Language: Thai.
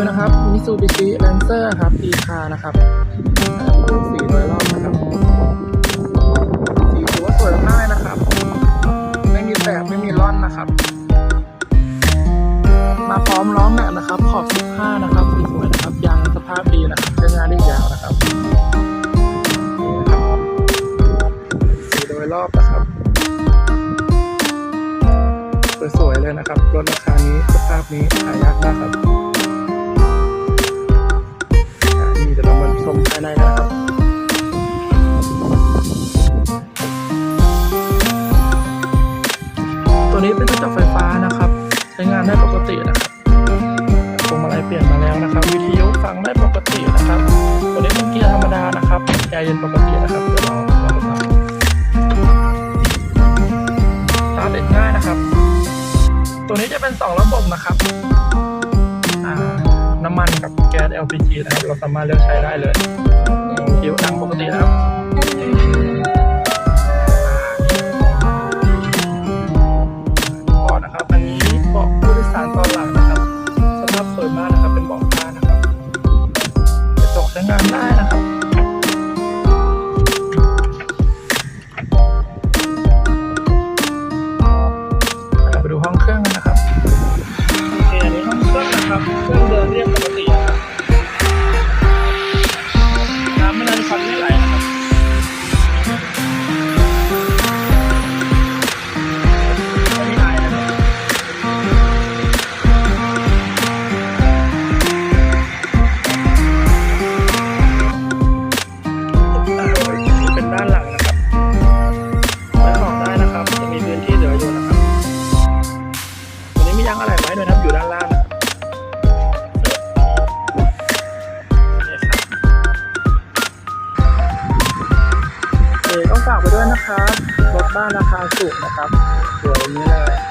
วนะครับ Mitsubishi Lancer ครับดีคานะครับสีโดยรอบนะครับสีถือว่าสวยมากนะครับ ไม่มีแตกไม่มีร่อนนะครับ มาพร้อมล้อแม็กนะครับ ขอบ 15 นะครับสวยๆนะครับยางสภาพดีนะครับใช้งานได้ยาวนะครับสีโดยรอบนะครับสวยๆเลยนะครับรถราคานี้สภาพนี้หายากมากครับ ชมภายในนนะครับตัวนี้เป็นกระจกไฟฟ้านะครับ ใช้งานได้ปกตินะครับพวงมาลัยเปลี่ยนมาแล้วนะครับ วิทยุฟังได้ปกตินะครับ ตัวนี้เป็นเกียร์ธรรมดานะครับแอร์เย็นปกตินะครับเดี๋ยวเราลองดูครับสตาร์ทติดง่ายนะครับ ตัวนี้จะเป็นสองระบบนะครับ น้ำมันกับแก๊ส LPG นะครับ เราสามารถเลือกใช้ได้เลยวิทยุดังปกตินะครับบาะนะครับ อันนี้เบาะผู้โดยสารตอนหลังนะครับสภาพสวยมากนะครับ เป็นเบาะผ้านะครับกระจกใช้งานได้นะครับไปดูห้องเครื่องกันนะครับโอเคอันนี้ห้องเครื่องนะครับ เครื่องเดินเรียบ ฝากไปด้วยนะครับ รถบ้านราคาสูงนะครับสวยอย่างนี้เลย